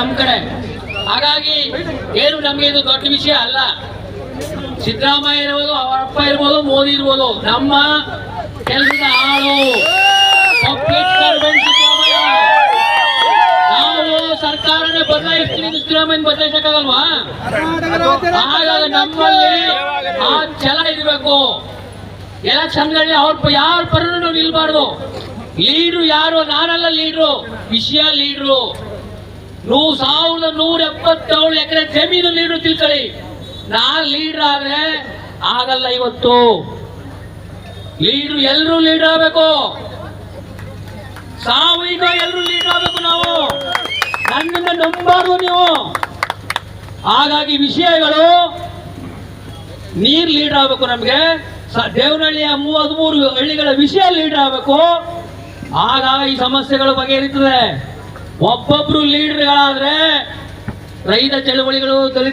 ನಮ್ಮ ಕಡೆ. ಹಾಗಾಗಿ ಏನು ನಮಗೆ ಇದು ದೊಡ್ಡ ವಿಷಯ ಅಲ್ಲ. ಸಿದ್ದರಾಮಯ್ಯ ಇರ್ಬೋದು ಅವರ ಅಪ್ಪ ಇರ್ಬೋದು, ಮೋದಿ ಇರ್ಬೋದು, ನಮ್ಮ ಕೆಲಸದ ಆಳು. ನಾವು ಸರ್ಕಾರನೇ ಬದಲಾಯಿಸ್ತೀವಿ ಸಿದ್ದರಾಮಯ್ಯ ಬದಲಾಯಿಸಕ್ಕಾಗಲ್ವಾ? ಹಾಗಾಗಿ ನಮ್ಮಲ್ಲಿ ಆ ಛಲ ಇರಬೇಕು. ಎಲೆಕ್ಷನ್ಗಳಲ್ಲಿ ಅವ್ರ ಯಾರ ಪರ ನಿಲ್ಬಾರ್ದು. ಲೀಡ್ರು ಯಾರು? ನಾನಲ್ಲ ಲೀಡ್ರು. ವಿಷಯ ಲೀಡ್ರು. ನೂ ಸಾವಿರದ ನೂರ ಎಪ್ಪತ್ತೇಳು ಎಕರೆ ಜಮೀನು ಲೀಡ್ರು ತಿಳ್ಕೊಳ್ಳಿ. ನಾನ್ ಲೀಡರ್ ಆದ್ರೆ ಆಗಲ್ಲ ಇವತ್ತು. ಲೀಡ್ರು ಎಲ್ಲರೂ ಲೀಡರ್ ಆಗಬೇಕು. ಸಾಮೂಹಿಕ ಎಲ್ಲರೂ ಲೀಡರ್ ಆಗಬೇಕು ನಾವು. ನನ್ನನ್ನು ನಂಬಾರು ನೀವು. ಹಾಗಾಗಿ ವಿಷಯಗಳು, ನೀರ್ ಲೀಡರ್ ಆಗ್ಬೇಕು ನಮಗೆ. ದೇವನಹಳ್ಳಿಯ ಮೂವತ್ಮೂರು ಹಳ್ಳಿಗಳ ವಿಷಯ ಲೀಡರ್ ಆಗ್ಬೇಕು. ಆಗ ಈ ಸಮಸ್ಯೆಗಳು ಬಗೆಹರಿತದೆ ಒಬ್ಬೊಬ್ರು ಲೀಡರ್ಗಳಾದ್ರೆ ರೈತ ಚಳುವಳಿಗಳು